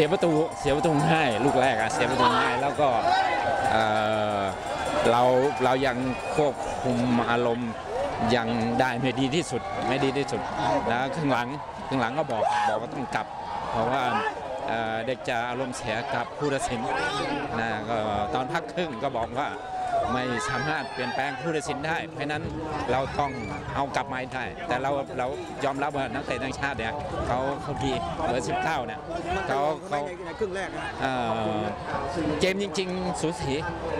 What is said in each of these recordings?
สียประตูเสียประตูง่ายลูกแรกอะเสียประตูง่ายแล้วก็เราเรายังควบคุมอารมณ์ยังได้ไม่ดีที่สุดไม่ดีที่สุดแล้วครึ่งหลังครึ่งหลังก็บอกบอกว่าต้องกลับ เพราะว่าเอ่อเด็กจะอารมณ์เสียกับผู้ตัดสินนะก็ตอนพักครึ่งก็บอกว่า ไม่สามารถเปลี่ยนแปลงผู้ตัดสินได้ เพราะฉะนั้นเราต้องเอากลับมาให้ได้ แต่เราเรายอมรับว่านักเตะต่างชาติเนี่ยเขาเขาดีเบอร์สิบเก้าเนี่ยมันเขาไปเขาในในครึ่งแรกนะเอ่อเกมจริง ๆ สูสี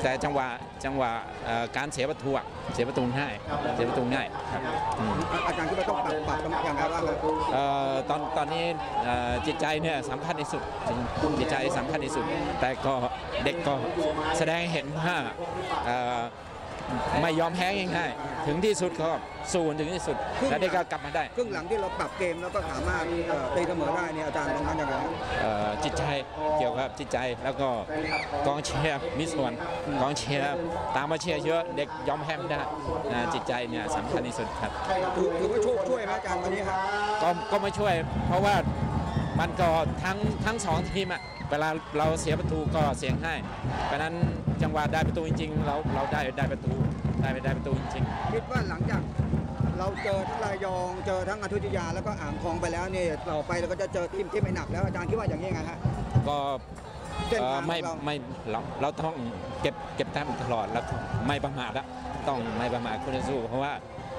แต่จังหวะจังหวะเอ่อการเสียประตูอะเสียประตูง่ายเสียประตูง่ายครับอืมอาจารย์คิดว่าต้องปรับปรับอย่างไรบ้างครับเอ่อตอนตอนนี้เอ่อจิตใจเนี่ยสำคัญที่สุดจริงจิตใจสำคัญที่สุด แต่ก็ เด็กก็แสดงให้เห็นว่าเอ่อไม่ยอมแพ้ง่ายๆถึงที่สุดก็สู้ถึงที่สุด แล้วเด็กก็กลับมาได้ ครึ่งหลังที่เราปรับเกมแล้วก็สามารถเอ่อตีเสมอได้เนี่ยอาจารย์ตรงนั้นยังไงครับเอ่อจิตใจเกี่ยวกับจิตใจแล้วก็กองเชียร์มีส่วนกองเชียร์ตามมาเชียร์เยอะเด็กยอมแพ้ไม่ได้นะจิตใจเนี่ยสำคัญที่สุดครับถือถือว่าโชคช่วยไหมอาจารย์ตอนนี้ครับก็ก็มาช่วย เพราะว่า มันก็ทั้งทั้งสองทีมอะเวลาเราเสียประตูก็เสียงให้เพราะฉะนั้นจังหวะได้ประตูจริงๆ เราเราได้ได้ประตูได้ได้ประตูจริงคิดว่าหลังจากเราเจอทั้งระยองเจอทั้งอยุธยาแล้วก็อ่างทองไปแล้วเนี่ยต่อไปเราก็จะเจอทีมที่ไม่หนักแล้วอาจารย์คิดว่าอย่างนี้ไงฮะๆก็เส้นเอ่อทางขไม่องเราไม่เราเราต้องเก็บเก็บแต้มตลอดแล้วไม่ประมาทละต้องไม่ประมาทคู่ต่อสู้เพราะว่า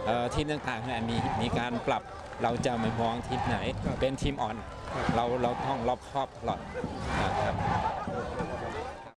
เอ่อทีมต่างๆเนี่ยมีมีการปรับเราจะไม่มองทีมไหนเป็นทีมอ่อน เราเราท่องรอบครอบตลอดครับ